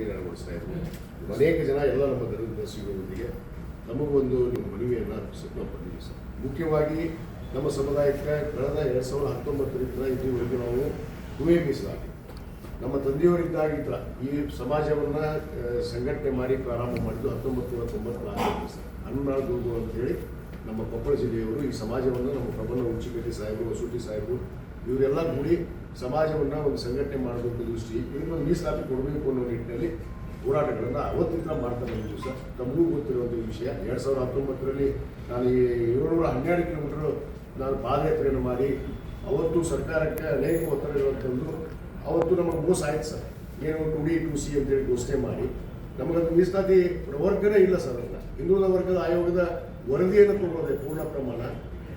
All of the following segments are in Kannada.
ಪಟ್ಟಿ ನೆರವೇರಿಸ್ತಾ ಇದ್ದೀವಿ ಅನೇಕ ಜನ ಎಲ್ಲ ನಮ್ಮ ಧರ್ಮದರ್ಶಿಗಳೊಂದಿಗೆ ನಮಗೊಂದು ಮನವಿಯನ್ನು ನಾವು ಬಂದಿದ್ದೀವಿ ಸರ್. ಮುಖ್ಯವಾಗಿ ನಮ್ಮ ಸಮುದಾಯಕ್ಕೆ ಕಳೆದ ಎರಡು ಸಾವಿರದ ಹತ್ತೊಂಬತ್ತರಿಂದ ಇದುವರೆಗೂ ನಾವು ಮೀಸಲಾತಿ ನಮ್ಮ ತಂದೆಯವರಿದ್ದಾಗಿದ್ದ ಈ ಸಮಾಜವನ್ನು ಸಂಘಟನೆ ಮಾಡಿ ಪ್ರಾರಂಭ ಮಾಡಿದ್ದು ಹತ್ತೊಂಬತ್ತು ನೂರ ತೊಂಬತ್ನಾಲ್ಕು ಸರ್. ಹನುಮಾನ ಗುರುಗಳು ಅಂತೇಳಿ ನಮ್ಮ ಕೊಪ್ಪಳ ಜಿಲ್ಲೆಯವರು ಈ ಸಮಾಜವನ್ನು ನಮ್ಮ ಪ್ರಬಲ ಉಚ್ಚಿಗಟ್ಟಿ ಸಾಹೇಬರು ವಸೂಟಿ ಸಾಹೇಬರು ಇವರೆಲ್ಲ ಕೂಡಿ ಸಮಾಜವನ್ನು ಒಂದು ಸಂಘಟನೆ ಮಾಡಬೇಕು ದೃಷ್ಟಿ ಇದನ್ನು ಮೀಸಲಾತಿ ಕೊಡಬೇಕು ಅನ್ನೋ ನಿಟ್ಟಿನಲ್ಲಿ ಹೋರಾಟಗಳನ್ನು ಅವತ್ತಿಂದ ಮಾಡ್ತಾ ಬಂದಿದ್ದು ಸರ್. ತಮಗೂ ಗೊತ್ತಿರುವಂಥ ವಿಷಯ. ಎರಡು ಸಾವಿರದ ಹತ್ತೊಂಬತ್ತರಲ್ಲಿ ನಾನು ಈ ಏಳ್ನೂರ ಹನ್ನೆರಡು ಕಿಲೋಮೀಟರ್ ನಾನು ಪಾದಯಾತ್ರೆಯನ್ನು ಮಾಡಿ, ಅವತ್ತು ಸರ್ಕಾರಕ್ಕೆ ಅನೇಕ ಒತ್ತಡಗಳನ್ನು ತಂದು ಅವತ್ತು ನಮಗೆ ಮೋಸ ಆಯ್ತು ಸರ್. ಏನು ಟು ಡಿ, ಟು ಸಿ ಅಂತೇಳಿ ಘೋಷಣೆ ಮಾಡಿ. ನಮಗದು ಮೀಸಲಾತಿ ವರ್ಗನೇ ಇಲ್ಲ ಸರ್ ಅದನ್ನು ಹಿಂದುಳಿದ ವರ್ಗದ ಆಯೋಗದ ವರದಿಯನ್ನು ತಗೊಳ್ಳೋದೆ ಪೂರ್ಣ ಪ್ರಮಾಣ.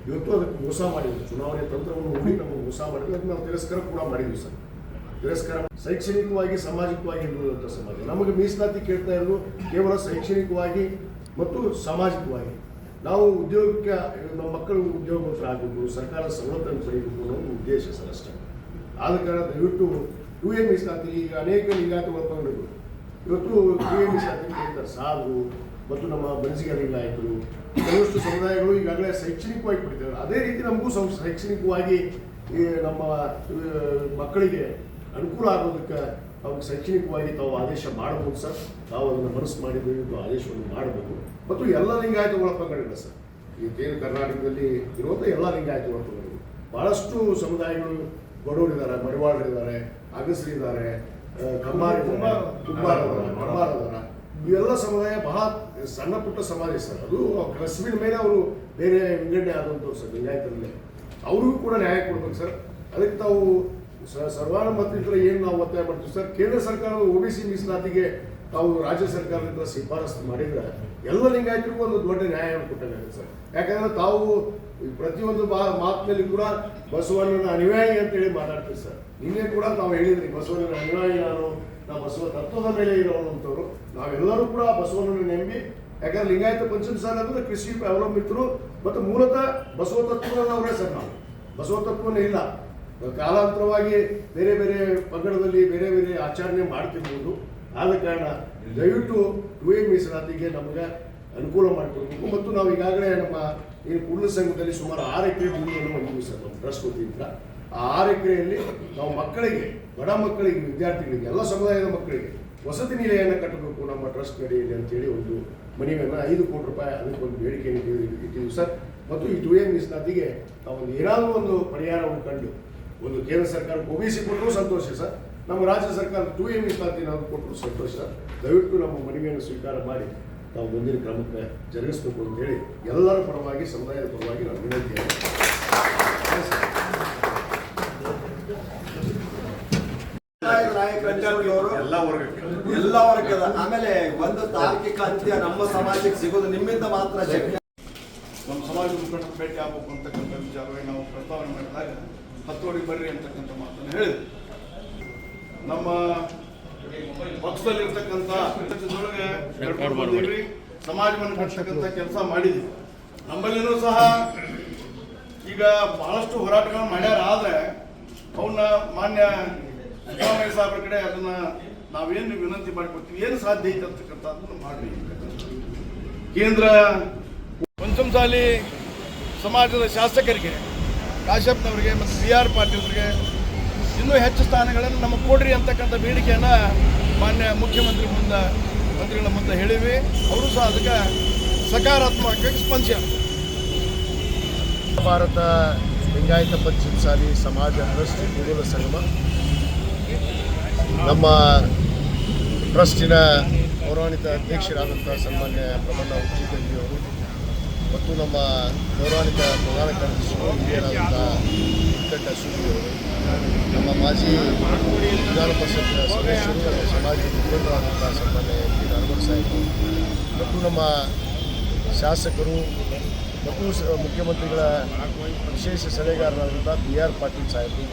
ಇವತ್ತು ಅದಕ್ಕೆ ಮೋಸ ಮಾಡಿದ್ವಿ ಚುನಾವಣೆ ತಂತ್ರವನ್ನು ಹೋಗಿ ನಮಗೆ ಮೋಸ ಮಾಡಿದ್ವಿ ಅದನ್ನ ನಾವು ತಿರಸ್ಕಾರ ಕೂಡ ಮಾಡಿದ್ವಿ ಸರ್. ತಿರಸ್ಕಾರ ಶೈಕ್ಷಣಿಕವಾಗಿ, ಸಾಮಾಜಿಕವಾಗಿ ಹಿಂದುಳಿದಂಥ ಸಮಾಜ. ನಮಗೆ ಮೀಸಲಾತಿ ಕೇಳ್ತಾ ಇರೋದು ಕೇವಲ ಶೈಕ್ಷಣಿಕವಾಗಿ ಮತ್ತು ಸಾಮಾಜಿಕವಾಗಿ. ನಾವು ಉದ್ಯೋಗಕ್ಕೆ, ನಮ್ಮ ಮಕ್ಕಳು ಆಗೋದು ಸರ್ಕಾರ ಸವಲತ್ತನ್ನು ಪಡೆಯಬೇಕು ಅನ್ನೋ ಒಂದು ಉದ್ದೇಶ ಸರ್ ಅಷ್ಟೇ. ಆದ ಕಾರಣ ದಯವಿಟ್ಟು ಯು ಎ ಮೀಸಲಾತಿ ಈಗ ಅನೇಕ ಲಿಂಗಾಯತ ಒಳಪಂಗಡಗಳು ಇವತ್ತು ಯು ಎ ಮೀಸಲಾತಿ ಕೇಳ್ತಾರೆ. ಸಾಧು ಮತ್ತು ನಮ್ಮ ಬನಸಿಗ ಆಯಿತು ಕೆಲವಷ್ಟು ಸಮುದಾಯಗಳು ಈಗಾಗಲೇ ಶೈಕ್ಷಣಿಕವಾಗಿ ಪಡಿತಾರೆ ಅದೇ ರೀತಿ ನಮಗೂ ಸಂ, ಶೈಕ್ಷಣಿಕವಾಗಿ ನಮ್ಮ ಮಕ್ಕಳಿಗೆ ಅನುಕೂಲ ಆಗೋದಕ್ಕೆ ಅವ್ರಿಗೆ ಶೈಕ್ಷಣಿಕವಾಗಿ ತಾವು ಆದೇಶ ಮಾಡಬಹುದು ಸರ್. ತಾವು ಅದನ್ನು ಮನಸ್ಸು ಮಾಡಿದ್ದು ಆದೇಶವನ್ನು ಮಾಡಬಹುದು. ಮತ್ತು ಎಲ್ಲ ಲಿಂಗಾಯತ ಒಳಪಂಗಡಿಲ್ಲ ಸರ್. ಇದೇನು ಕರ್ನಾಟಕದಲ್ಲಿ ಇರುವಂಥ ಎಲ್ಲ ಲಿಂಗಾಯತ ಒಳಪಂಗಡಿಗಳು. ಭಾಳಷ್ಟು ಸಮುದಾಯಗಳು ಬಡವರಿದ್ದಾರೆ, ಮಡಿವಾಳರಿದ್ದಾರೆ ಅಗಸರಿದ್ದಾರೆ ಕಮ್ಮಾರಿದ್ದಾರೆ ಕುಂಬಾರ ಕಮ್ಮಾರ ಅದಾರ ಇವೆಲ್ಲ ಸಮುದಾಯ ಬಹಳ ಸಣ್ಣ ಪುಟ್ಟ ಸಮಾಜ ಸರ್. ಅದು ಕಸ್ಬಿನ ಮೇಲೆ ಅವರು ಬೇರೆ ವಿಂಗಡಣೆ ಆದಂಥವ್ರು ಸರ್ ಲಿಂಗಾಯತರಲ್ಲಿ ಅವ್ರಿಗೂ ಕೂಡ ನ್ಯಾಯ ಕೊಡ್ಬೇಕು ಸರ್. ಅದಕ್ಕೆ ತಾವು ಸ- ಸರ್ವಾನುಮತದಿಂದ ಏನು ನಾವು ಒತ್ತಾಯ ಮಾಡ್ತೀವಿ ಸರ್, ಕೇಂದ್ರ ಸರ್ಕಾರದ ಒ ಬಿ ಸಿ ಮೀಸಲಾತಿಗೆ ತಾವು ರಾಜ್ಯ ಸರ್ಕಾರದಿಂದ ಶಿಫಾರಸು ಮಾಡಿದ್ರೆ ಎಲ್ಲ ಲಿಂಗಾಯತರಿಗೂ ಒಂದು ದೊಡ್ಡ ನ್ಯಾಯವನ್ನು ಕೊಟ್ಟಂಗಾಗುತ್ತೆ ಸರ್. ಯಾಕಂದ್ರೆ ತಾವು ಪ್ರತಿಯೊಂದು ಬಾ ಮಾತಿನಲ್ಲಿ ಕೂಡ ಬಸವಣ್ಣನ ಅನುಯಾಯಿ ಅಂತೇಳಿ ಮಾತಾಡ್ತೀವಿ ಸರ್. ನಿನ್ನೆ ಕೂಡ ನಾವು ಹೇಳಿದ್ರಿ, ಬಸವಣ್ಣನ ಅನುಯಾಯಿ ನಾನು ನಾವು ಬಸವ ತತ್ವದ ಮೇಲೆ ಇರೋವಂಥವ್ರು. ನಾವೆಲ್ಲರೂ ಕೂಡ ಬಸವನನ್ನು ನಂಬಿ, ಯಾಕಂದ್ರೆ ಲಿಂಗಾಯತ ಪಂಚಮ ಸಾಲ ಕೃಷಿ ಅವಲಂಬಿತರು, ಮತ್ತು ಮೂಲತಃ ಬಸವ ತತ್ವದವರೇ ಸರ್ ನಾವು. ಬಸವ ತತ್ವನೇ ಇಲ್ಲ. ಕಾಲಾಂತರವಾಗಿ ಬೇರೆ ಬೇರೆ ಪಂಗಡದಲ್ಲಿ ಬೇರೆ ಬೇರೆ ಆಚರಣೆ ಮಾಡ್ತಿರ್ಬೋದು. ಆದ ಕಾರಣ ದಯವಿಟ್ಟು ಎ ಮೀಸಲಾತಿಗೆ ನಮಗೆ ಅನುಕೂಲ ಮಾಡಿಕೊಡ್ಬೇಕು. ಮತ್ತು ನಾವು ಈಗಾಗಲೇ ನಮ್ಮ ಈ ಕೂಡಲ ಸಂಘದಲ್ಲಿ ಸುಮಾರು ಆರು ಎಕರೆ ಭೂಮಿಯನ್ನು ಹೊಂದಿದ್ದೀವಿ ಸರ್, ನಮ್ಮ ಟ್ರಸ್ಟ್ ವತಿಯಿಂದ ಆ ಆರು ಎಕರೆಯಲ್ಲಿ ನಾವು ಮಕ್ಕಳಿಗೆ, ಬಡ ಮಕ್ಕಳಿಗೆ, ವಿದ್ಯಾರ್ಥಿಗಳಿಗೆ, ಎಲ್ಲ ಸಮುದಾಯದ ಮಕ್ಕಳಿಗೆ ವಸತಿ ನಿಲಯವನ್ನು ಕಟ್ಟಬೇಕು ನಮ್ಮ ಟ್ರಸ್ಟ್ ನಡೆಯಲಿ ಅಂತೇಳಿ ಒಂದು ಮನವಿಯನ್ನು ಐದು ಕೋಟಿ ರೂಪಾಯಿ ಅದಕ್ಕೊಂದು ಬೇಡಿಕೆಯನ್ನು ಇಟ್ಟಿದ್ದೀವಿ ಸರ್. ಮತ್ತು ಈ ಟು ಎ ಮೀಸಲಾತಿಗೆ ನಾವು ಒಂದು ಏನಾದರೂ ಒಂದು ಪರಿಹಾರವನ್ನು ಕಂಡು ಒಂದು ಕೇಂದ್ರ ಸರ್ಕಾರಕ್ಕೆ ಒಬಿಸಿ ಕೊಟ್ಟರು ಸಂತೋಷ ಸರ್. ನಮ್ಮ ರಾಜ್ಯ ಸರ್ಕಾರ ಟು ಎ ಮೀಸಲಾತಿ ನಾವು ಕೊಟ್ಟರು ಸಂತೋಷ ಸರ್. ದಯವಿಟ್ಟು ನಮ್ಮ ಮನವಿಯನ್ನು ಸ್ವೀಕಾರ ಮಾಡಿ ನಾವು ಮುಂದಿನ ಕ್ರಮಕ್ಕೆ ಜರುಗಿಸಬೇಕು ಅಂತೇಳಿ ಎಲ್ಲರ ಪರವಾಗಿ, ಸಮುದಾಯದ ಪರವಾಗಿ ನಾನು ವಿನಂತಿಯನ್ನು ನಾಯಕರು ಎಲ್ಲ ವರ್ಗಕ್ಕೆ. ಎಲ್ಲ ವರ್ಗದ. ಆಮೇಲೆ ಒಂದು ತಾರ್ಕಿಕ ಅಂತ್ಯ ನಮ್ಮ ಸಮಾಜಕ್ಕೆ ಸಿಗೋದು ನಿಮ್ಮಿಂದ ಮಾತ್ರ ಶಕ್ತಿ. ನಮ್ಮ ಸಮಾಜ ಮುಖಂಡ ಭೇಟಿ ಆಗಬೇಕು ಅಂತಕ್ಕಂಥ ವಿಚಾರವಾಗಿ ನಾವು ಪ್ರಸ್ತಾವನೆ ಮಾಡಿದಾಗ ಹತ್ತುವರೆಗೆ ಬರ್ರಿ ಅಂತಕ್ಕಂಥ ಮಾತನ್ನು ಹೇಳಿದ್ವಿ ನಮ್ಮ ಪಕ್ಷದಲ್ಲಿರ್ತಕ್ಕಂಥ ಸಮಾಜವನ್ನು ಕಟ್ಟಕ್ಕಂಥ ಕೆಲಸ ಮಾಡಿದ್ವಿ. ನಮ್ಮಲ್ಲಿನೂ ಸಹ ಈಗ ಬಹಳಷ್ಟು ಹೋರಾಟಗಳನ್ನು ಮಾಡ್ಯಾರ ಆದರೆ ಅವನ್ನ ಮಾನ್ಯ ಸಿದ್ದರಾಮಯ್ಯ ಸಾಹೇಬ್ರ ಕಡೆ ಅದನ್ನ ನಾವೇನು ವಿನಂತಿ ಮಾಡಿಕೊಡ್ತೀವಿ? ಏನು ಸಾಧ್ಯ ಐತೆ ಅಂತಕ್ಕಂಥದ್ದನ್ನು ಮಾಡಿ ಕೇಂದ್ರ ಪಂಚಮಸಾಲಿ ಸಮಾಜದ ಶಾಸಕರಿಗೆ, ಕಾಶ್ಯಪ್ನವರಿಗೆ ಮತ್ತು ಬಿ ಆರ್ ಪಾಟೀಲ್ರಿಗೆ ಇನ್ನೂ ಹೆಚ್ಚು ಸ್ಥಾನಗಳನ್ನು ನಮಗೆ ಕೊಡ್ರಿ ಅಂತಕ್ಕಂಥ ಬೇಡಿಕೆಯನ್ನು ಮಾನ್ಯ ಮುಖ್ಯಮಂತ್ರಿ ಮುಂದೆ, ಮಂತ್ರಿಗಳ ಮುಂದೆ ಹೇಳಿವಿ. ಅವರು ಸಹ ಅದಕ್ಕೆ ಸಕಾರಾತ್ಮಕವಾಗಿ ಸ್ಪಂದಿಸ ಭಾರತ ಲಿಂಗಾಯತ ಪಂಚಮಸಾಲಿ ಸಮಾಜ ಟ್ರಸ್ಟ್ ಕೂಡಲ ಸಂಗಮ. ನಮ್ಮ ಟ್ರಸ್ಟಿನ ಗೌರವಾನ್ವಿತ ಅಧ್ಯಕ್ಷರಾದಂಥ ಸನ್ಮಾನ್ಯ ಪ್ರಮಾಣ ಉಚ್ಚಿಕಂಜಿಯವರು ಮತ್ತು ನಮ್ಮ ಗೌರವಾನ್ವಿತ ಪ್ರಧಾನ ಕಾರ್ಯದರ್ಶಿಗಳು ಹಿರಿಯರಾದಂಥ ವೆಂಕಟ ಸುದ್ದಿಯವರು ನಮ್ಮ ಮಾಜಿ ವಿಧಾನ ಪರಿಷತ್ ಸದಸ್ಯರು ಸಮಾಜದ ಮುಖಂಡರಾದಂಥ ಸನ್ಮಾನ್ಯ ಪಿ ನಾರ್ಮಲ್ ಸಾಹೇಬರು ಮತ್ತು ನಮ್ಮ ಶಾಸಕರು ಮತ್ತು ಮುಖ್ಯಮಂತ್ರಿಗಳ ವಿಶೇಷ ಸಲಹೆಗಾರರಾದಂಥ ಬಿ ಆರ್ ಪಾಟೀಲ್ ಸಾಹೇಬರು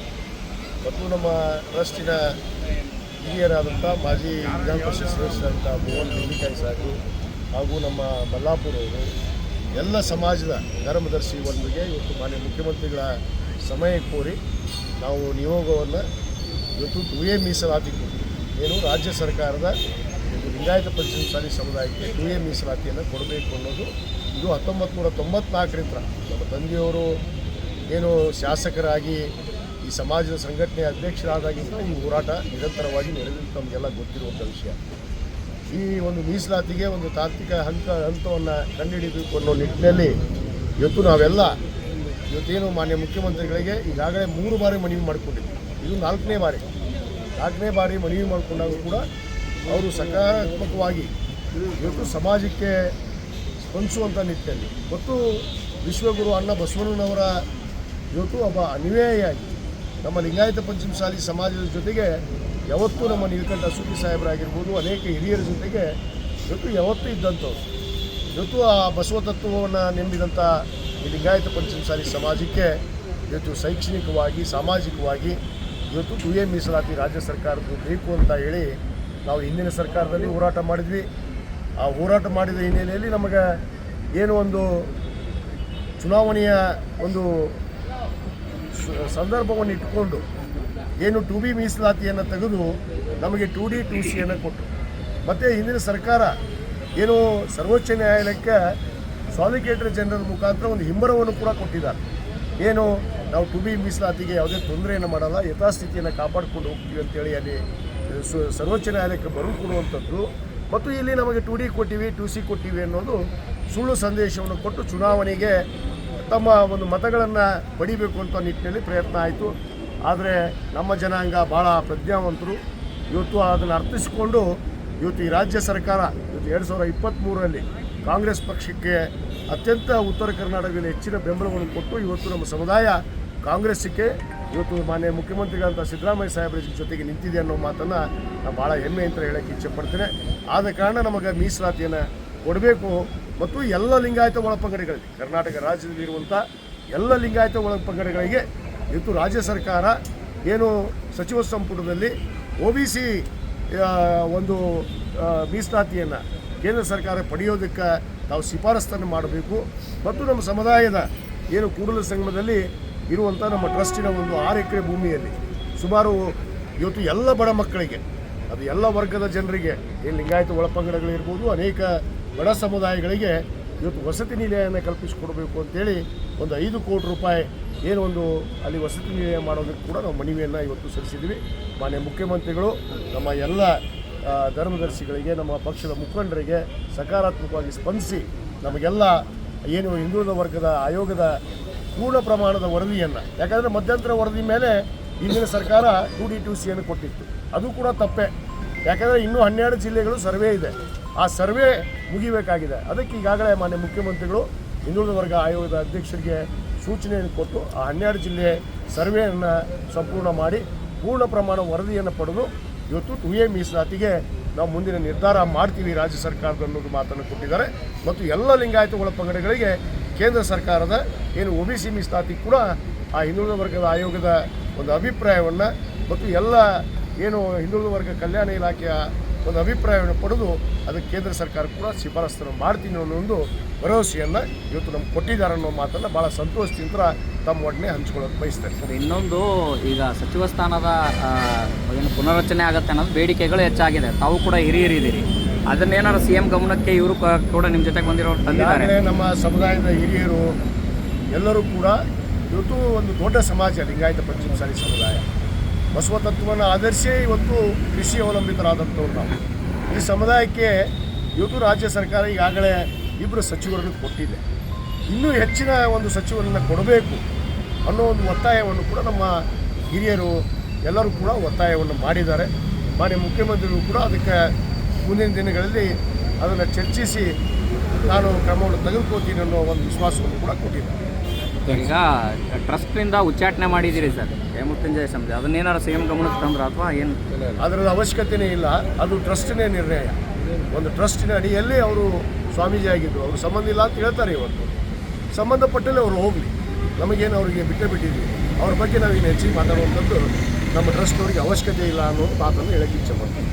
ಮತ್ತು ನಮ್ಮ ಟ್ರಸ್ಟಿನ ಹಿರಿಯರಾದಂಥ ಮಾಜಿ ವಿಧಾನ ಪರಿಷತ್ ಸದಸ್ಯರಾದಂಥ ಮೋಹನ್ ಬೆಳ್ಳಿಕಾಯಿ ಸಾಕು ಹಾಗೂ ನಮ್ಮ ಮಲ್ಲಾಪುರವರು ಎಲ್ಲ ಸಮಾಜದ ಧರ್ಮದರ್ಶಿ ಒಂದಿಗೆ ಇವತ್ತು ಮಾನ್ಯ ಮುಖ್ಯಮಂತ್ರಿಗಳ ಸಮಯ ಕೋರಿ ನಾವು ನಿಯೋಗವನ್ನು ಇವತ್ತು ಟು ಮೀಸಲಾತಿ ಏನು ರಾಜ್ಯ ಸರ್ಕಾರದ ಲಿಂಗಾಯತ ಪಂಚಮಸಾಲಿ ಸಮುದಾಯಕ್ಕೆ ಎ ಮೀಸಲಾತಿಯನ್ನು ಕೊಡಬೇಕು ಅನ್ನೋದು ಇದು ಹತ್ತೊಂಬತ್ತು ನೂರ ತೊಂಬತ್ನಾಲ್ಕರಿಂದ ನಮ್ಮ ತಂದೆಯವರು ಏನು ಶಾಸಕರಾಗಿ ಈ ಸಮಾಜದ ಸಂಘಟನೆ ಅಧ್ಯಕ್ಷರಾದಾಗಿಂದ ಈ ಹೋರಾಟ ನಿರಂತರವಾಗಿ ನಡೆದಿದ್ದು ನಮಗೆಲ್ಲ ಗೊತ್ತಿರುವಂಥ ವಿಷಯ. ಈ ಒಂದು ಮೀಸಲಾತಿಗೆ ಒಂದು ತಾತ್ವಿಕ ಹಂತ, ಹಂತವನ್ನು ಕಂಡುಹಿಡಿಯಬೇಕು ಅನ್ನೋ ನಿಟ್ಟಿನಲ್ಲಿ ಇವತ್ತು ನಾವೆಲ್ಲ ಇವತ್ತೇನು ಮಾನ್ಯ ಮುಖ್ಯಮಂತ್ರಿಗಳಿಗೆ ಈಗಾಗಲೇ ಮೂರು ಬಾರಿ ಮನವಿ ಮಾಡಿಕೊಂಡಿದ್ವಿ. ಇದು ನಾಲ್ಕನೇ ಬಾರಿ. ನಾಲ್ಕನೇ ಬಾರಿ ಮನವಿ ಮಾಡಿಕೊಂಡಾಗ ಕೂಡ ಅವರು ಸಕಾರಾತ್ಮಕವಾಗಿ ಇವತ್ತು ಸಮಾಜಕ್ಕೆ ಸ್ಪಂದಿಸುವಂಥ ನಿಟ್ಟಿನಲ್ಲಿ. ಮತ್ತು ವಿಶ್ವಗುರು ಅಣ್ಣ ಬಸವಣ್ಣನವರ ಇವತ್ತು ಒಬ್ಬ ಅನ್ವಯಾಗಿ ನಮ್ಮ ಲಿಂಗಾಯತ ಪಂಚಮಸಾಲಿ ಸಮಾಜದ ಜೊತೆಗೆ ಯಾವತ್ತೂ ನಮ್ಮ ನೀಲಕಂಠ ಸೂಟಿ ಸಾಹೇಬರಾಗಿರ್ಬೋದು, ಅನೇಕ ಹಿರಿಯರ ಜೊತೆಗೆ ಇವತ್ತು ಯಾವತ್ತೂ ಇದ್ದಂಥವ್ರು. ಇವತ್ತು ಆ ಬಸವ ತತ್ವವನ್ನು ನೆಮ್ಮಿದಂಥ ಈ ಲಿಂಗಾಯತ ಪಂಚಮಸಾಲಿ ಸಮಾಜಕ್ಕೆ ಇವತ್ತು ಶೈಕ್ಷಣಿಕವಾಗಿ, ಸಾಮಾಜಿಕವಾಗಿ ಇವತ್ತು ಟು ಎ ಮೀಸಲಾತಿ ರಾಜ್ಯ ಸರ್ಕಾರದ್ದು ಬೇಕು ಅಂತ ಹೇಳಿ ನಾವು ಹಿಂದಿನ ಸರ್ಕಾರದಲ್ಲಿ ಹೋರಾಟ ಮಾಡಿದ್ವಿ. ಆ ಹೋರಾಟ ಮಾಡಿದ ಹಿನ್ನೆಲೆಯಲ್ಲಿ ನಮಗೆ ಏನು ಒಂದು ಚುನಾವಣೆಯ ಒಂದು ಸಂದರ್ಭವನ್ನು ಇಟ್ಟುಕೊಂಡು ಏನು ಟು ಬಿ ಮೀಸಲಾತಿಯನ್ನು ತೆಗೆದು ನಮಗೆ ಟು ಡಿ ಟು ಸಿಯನ್ನು ಕೊಟ್ಟರು ಮತ್ತು ಹಿಂದಿನ ಸರ್ಕಾರ ಏನು ಸರ್ವೋಚ್ಚ ನ್ಯಾಯಾಲಯಕ್ಕೆ ಸಾಲಿಕೇಟರ್ ಜನರಲ್ ಮುಖಾಂತರ ಒಂದು ಹಿಂಬರವನ್ನು ಕೂಡ ಕೊಟ್ಟಿದ್ದಾರೆ. ಏನು ನಾವು ಟು ಬಿ ಮೀಸಲಾತಿಗೆ ಯಾವುದೇ ತೊಂದರೆಯನ್ನು ಮಾಡಲ್ಲ, ಯಥಾಸ್ಥಿತಿಯನ್ನು ಕಾಪಾಡಿಕೊಂಡು ಹೋಗ್ತೀವಿ ಅಂತೇಳಿ ಅಲ್ಲಿ ಸರ್ವೋಚ್ಚ ನ್ಯಾಯಾಲಯಕ್ಕೆ ಬರು ಕೊಡುವಂಥದ್ದು. ಮತ್ತು ಇಲ್ಲಿ ನಮಗೆ ಟು ಡಿ ಕೊಟ್ಟಿವಿ ಟು ಸಿ ಕೊಟ್ಟಿವಿ ಅನ್ನೋದು ಸುಳ್ಳು ಸಂದೇಶವನ್ನು ಕೊಟ್ಟು ಚುನಾವಣೆಗೆ ತಮ್ಮ ಒಂದು ಮತಗಳನ್ನು ಪಡಿಬೇಕು ಅಂತ ನಿಟ್ಟಿನಲ್ಲಿ ಪ್ರಯತ್ನ ಆಯಿತು. ಆದರೆ ನಮ್ಮ ಜನಾಂಗ ಭಾಳ ಪ್ರಜ್ಞಾವಂತರು. ಇವತ್ತು ಅದನ್ನು ಅರ್ಥಿಸಿಕೊಂಡು ಇವತ್ತು ಈ ರಾಜ್ಯ ಸರ್ಕಾರ ಇವತ್ತು ಎರಡು ಸಾವಿರದ ಇಪ್ಪತ್ತ್ಮೂರರಲ್ಲಿ ಕಾಂಗ್ರೆಸ್ ಪಕ್ಷಕ್ಕೆ ಅತ್ಯಂತ ಉತ್ತರ ಕರ್ನಾಟಕದಲ್ಲಿ ಹೆಚ್ಚಿನ ಬೆಂಬಲವನ್ನು ಕೊಟ್ಟು ಇವತ್ತು ನಮ್ಮ ಸಮುದಾಯ ಕಾಂಗ್ರೆಸ್ಸಿಗೆ, ಇವತ್ತು ಮಾನ್ಯ ಮುಖ್ಯಮಂತ್ರಿಗಳಂತ ಸಿದ್ದರಾಮಯ್ಯ ಸಾಹೇಬರ ಜೊತೆಗೆ ನಿಂತಿದೆ ಅನ್ನೋ ಮಾತನ್ನು ನಾನು ಭಾಳ ಹೆಮ್ಮೆ ಅಂತ ಹೇಳೋಕ್ಕೆ ಇಚ್ಛೆಪಡ್ತೇನೆ ಆದ ಕಾರಣ ನಮಗೆ ಮೀಸಲಾತಿಯನ್ನು ಕೊಡಬೇಕು. ಮತ್ತು ಎಲ್ಲ ಲಿಂಗಾಯತ ಒಳಪಂಗಡಗಳಿಗೆ, ಕರ್ನಾಟಕ ರಾಜ್ಯದಲ್ಲಿರುವಂಥ ಎಲ್ಲ ಲಿಂಗಾಯತ ಒಳಪಂಗಡಗಳಿಗೆ, ಇವತ್ತು ರಾಜ್ಯ ಸರ್ಕಾರ ಏನು ಸಚಿವ ಸಂಪುಟದಲ್ಲಿ ಒ ಬಿ ಸಿ ಒಂದು ಮೀಸಲಾತಿಯನ್ನು ಕೇಂದ್ರ ಸರ್ಕಾರ ಪಡೆಯೋದಕ್ಕೆ ನಾವು ಶಿಫಾರಸ್ತನ್ನು ಮಾಡಬೇಕು. ಮತ್ತು ನಮ್ಮ ಸಮುದಾಯದ ಏನು ಕೂಡಲ ಸಂಗಮದಲ್ಲಿ ಇರುವಂಥ ನಮ್ಮ ಟ್ರಸ್ಟಿನ ಒಂದು ಆರು ಎಕರೆ ಭೂಮಿಯಲ್ಲಿ ಸುಮಾರು ಇವತ್ತು ಎಲ್ಲ ಬಡ ಮಕ್ಕಳಿಗೆ, ಅದು ಎಲ್ಲ ವರ್ಗದ ಜನರಿಗೆ, ಏನು ಲಿಂಗಾಯತ ಒಳಪಂಗಡಗಳಿರ್ಬೋದು, ಅನೇಕ ಬಡ ಸಮುದಾಯಗಳಿಗೆ ಇವತ್ತು ವಸತಿ ನಿಲಯವನ್ನು ಕಲ್ಪಿಸಿಕೊಡಬೇಕು ಅಂತೇಳಿ ಒಂದು ಐದು ಕೋಟಿ ರೂಪಾಯಿ ಏನು ಒಂದು ಅಲ್ಲಿ ವಸತಿ ನಿಲಯ ಮಾಡೋದಕ್ಕೆ ಕೂಡ ನಾವು ಮನವಿಯನ್ನು ಇವತ್ತು ಸಲ್ಲಿಸಿದ್ವಿ ಮಾನ್ಯ ಮುಖ್ಯಮಂತ್ರಿಗಳು, ನಮ್ಮ ಎಲ್ಲ ಧರ್ಮದರ್ಶಿಗಳಿಗೆ, ನಮ್ಮ ಪಕ್ಷದ ಮುಖಂಡರಿಗೆ ಸಕಾರಾತ್ಮಕವಾಗಿ ಸ್ಪಂದಿಸಿ ನಮಗೆಲ್ಲ ಏನು ಹಿಂದುಳಿದ ವರ್ಗದ ಆಯೋಗದ ಪೂರ್ಣ ಪ್ರಮಾಣದ ವರದಿಯನ್ನು, ಯಾಕಂದರೆ ಮಧ್ಯಂತರ ವರದಿ ಮೇಲೆ ಹಿಂದಿನ ಸರ್ಕಾರ ಟು ಡಿ ಟು ಸಿಯನ್ನು ಕೊಟ್ಟಿತ್ತು. ಅದು ಕೂಡ ತಪ್ಪೆ. ಯಾಕಂದರೆ ಇನ್ನೂ ಹನ್ನೆರಡು ಜಿಲ್ಲೆಗಳು ಸರ್ವೆ ಇದೆ. ಆ ಸರ್ವೆ ಮುಗಿಬೇಕಾಗಿದೆ. ಅದಕ್ಕೆ ಈಗಾಗಲೇ ಮಾನ್ಯ ಮುಖ್ಯಮಂತ್ರಿಗಳು ಹಿಂದುಳಿದ ವರ್ಗ ಆಯೋಗದ ಅಧ್ಯಕ್ಷರಿಗೆ ಸೂಚನೆಯನ್ನು ಕೊಟ್ಟು ಆ ಹನ್ನೆರಡು ಜಿಲ್ಲೆ ಸರ್ವೆಯನ್ನು ಸಂಪೂರ್ಣ ಮಾಡಿ ಪೂರ್ಣ ಪ್ರಮಾಣ ವರದಿಯನ್ನು ಪಡೆದು ಇವತ್ತು ಟು ಎ ಮೀಸಲಾತಿಗೆ ನಾವು ಮುಂದಿನ ನಿರ್ಧಾರ ಮಾಡ್ತೀವಿ ರಾಜ್ಯ ಸರ್ಕಾರದ ಅನ್ನೋದು ಮಾತನ್ನು ಕೊಟ್ಟಿದ್ದಾರೆ. ಮತ್ತು ಎಲ್ಲ ಲಿಂಗಾಯತ ಒಳಪಂಗಡಗಳಿಗೆ ಕೇಂದ್ರ ಸರ್ಕಾರದ ಏನು ಒ ಬಿ ಸಿ ಮೀಸಲಾತಿ ಕೂಡ ಆ ಹಿಂದುಳಿದ ವರ್ಗದ ಆಯೋಗದ ಒಂದು ಅಭಿಪ್ರಾಯವನ್ನು ಮತ್ತು ಎಲ್ಲ ಏನು ಹಿಂದುಳಿದ ವರ್ಗ ಕಲ್ಯಾಣ ಇಲಾಖೆಯ ಒಂದು ಅಭಿಪ್ರಾಯವನ್ನು ಪಡೆದು ಅದಕ್ಕೆ ಕೇಂದ್ರ ಸರ್ಕಾರ ಕೂಡ ಶಿಫಾರಸ್ತನ್ನು ಮಾಡ್ತೀನಿ ಅನ್ನೋ ಒಂದು ಭರವಸೆಯನ್ನು ಇವತ್ತು ನಮ್ಗೆ ಕೊಟ್ಟಿದ್ದಾರೆ ಅನ್ನೋ ಮಾತನ್ನು ಭಾಳ ಸಂತೋಷದಿಂದ ತಮ್ಮ ಒಡನೆ ಹಂಚ್ಕೊಳ್ಳೋಕೆ ಬಯಸ್ತಾರೆ ಸರ್ ಇನ್ನೊಂದು ಈಗ ಸಚಿವ ಸ್ಥಾನದ ಏನು ಪುನರ್ರಚನೆ ಆಗುತ್ತೆ ಅನ್ನೋದು ಬೇಡಿಕೆಗಳು ಹೆಚ್ಚಾಗಿದೆ. ತಾವು ಕೂಡ ಹಿರಿಯರಿದ್ದೀರಿ. ಅದನ್ನೇನಾರ ಸಿ ಎಂ ಗಮನಕ್ಕೆ ಇವರು ಕೂಡ ನಿಮ್ಮ ಜೊತೆಗೆ ಬಂದಿರೋ ತಂದಿದ್ದಾರೆ. ನಮ್ಮ ಸಮುದಾಯದ ಹಿರಿಯರು ಎಲ್ಲರೂ ಕೂಡ ಇವತ್ತು ಒಂದು ದೊಡ್ಡ ಸಮಾಜ ಲಿಂಗಾಯತ ಪಂಚಮಸಾಲಿ ಸಮುದಾಯ. ಬಸವ ತತ್ವವನ್ನು ಆಧರಿಸಿ ಇವತ್ತು ಕೃಷಿ ಅವಲಂಬಿತರಾದಂಥವ್ರು ನಾವು. ಈ ಸಮುದಾಯಕ್ಕೆ ಇವತ್ತು ರಾಜ್ಯ ಸರ್ಕಾರ ಈಗಾಗಲೇ ಇಬ್ಬರು ಸಚಿವರನ್ನು ಕೊಟ್ಟಿದೆ. ಇನ್ನೂ ಹೆಚ್ಚಿನ ಒಂದು ಸಚಿವರನ್ನು ಕೊಡಬೇಕು ಅನ್ನೋ ಒಂದು ಒತ್ತಾಯವನ್ನು ಕೂಡ ನಮ್ಮ ಹಿರಿಯರು ಎಲ್ಲರೂ ಕೂಡ ಒತ್ತಾಯವನ್ನು ಮಾಡಿದ್ದಾರೆ. ಮಾನ್ಯ ಮುಖ್ಯಮಂತ್ರಿಗಳು ಕೂಡ ಅದಕ್ಕೆ ಮುಂದಿನ ದಿನಗಳಲ್ಲಿ ಅದನ್ನು ಚರ್ಚಿಸಿ ನಾನು ಕ್ರಮವನ್ನು ತೆಗೆದುಕೊಳ್ತೀನಿ ಅನ್ನೋ ಒಂದು ವಿಶ್ವಾಸವನ್ನು ಕೂಡ ಕೊಟ್ಟಿದ್ದಾರೆ. ಈಗ ಟ್ರಸ್ಟ್ನಿಂದ ಉಚ್ಚಾಟನೆ ಮಾಡಿದ್ದೀರಿ ಸರ್. ಜಯಮೃತ್ಯುಂಜಯ ಸಮಿತಿ ಅದನ್ನೇನಾರು ಸಿ ಎಂ ಗಮನಕ್ಕೆ ತಂದ್ರ ಅಥವಾ ಏನು? ಅದರ ಅವಶ್ಯಕತೆನೇ ಇಲ್ಲ. ಅದು ಟ್ರಸ್ಟ್ನೇ ನಿರ್ಣಯ. ಒಂದು ಟ್ರಸ್ಟಿನ ಅಡಿಯಲ್ಲಿ ಅವರು ಸ್ವಾಮೀಜಿ ಆಗಿದ್ದರು ಅವರು ಸಂಬಂಧ ಇಲ್ಲ ಅಂತ ಹೇಳ್ತಾರೆ ಇವತ್ತು. ಸಂಬಂಧಪಟ್ಟಲ್ಲಿ ಅವರು ಹೋಗಲಿ. ನಮಗೇನು ಅವರಿಗೆ ಬಿಟ್ಟೇ ಬಿಟ್ಟಿದ್ವಿ ಅವ್ರ ಬಗ್ಗೆ ನಾವೀಗ ಹೆಚ್ಚಿಗೆ ಮಾತಾಡುವಂಥದ್ದು ನಮ್ಮ ಟ್ರಸ್ಟ್ ಅವರಿಗೆ ಅವಶ್ಯಕತೆ ಇಲ್ಲ ಅನ್ನೋದು ಮಾತನ್ನು ಹೇಳಕ್ಕೆ ಇಚ್ಛೆ ಪಡ್ತೀನಿ.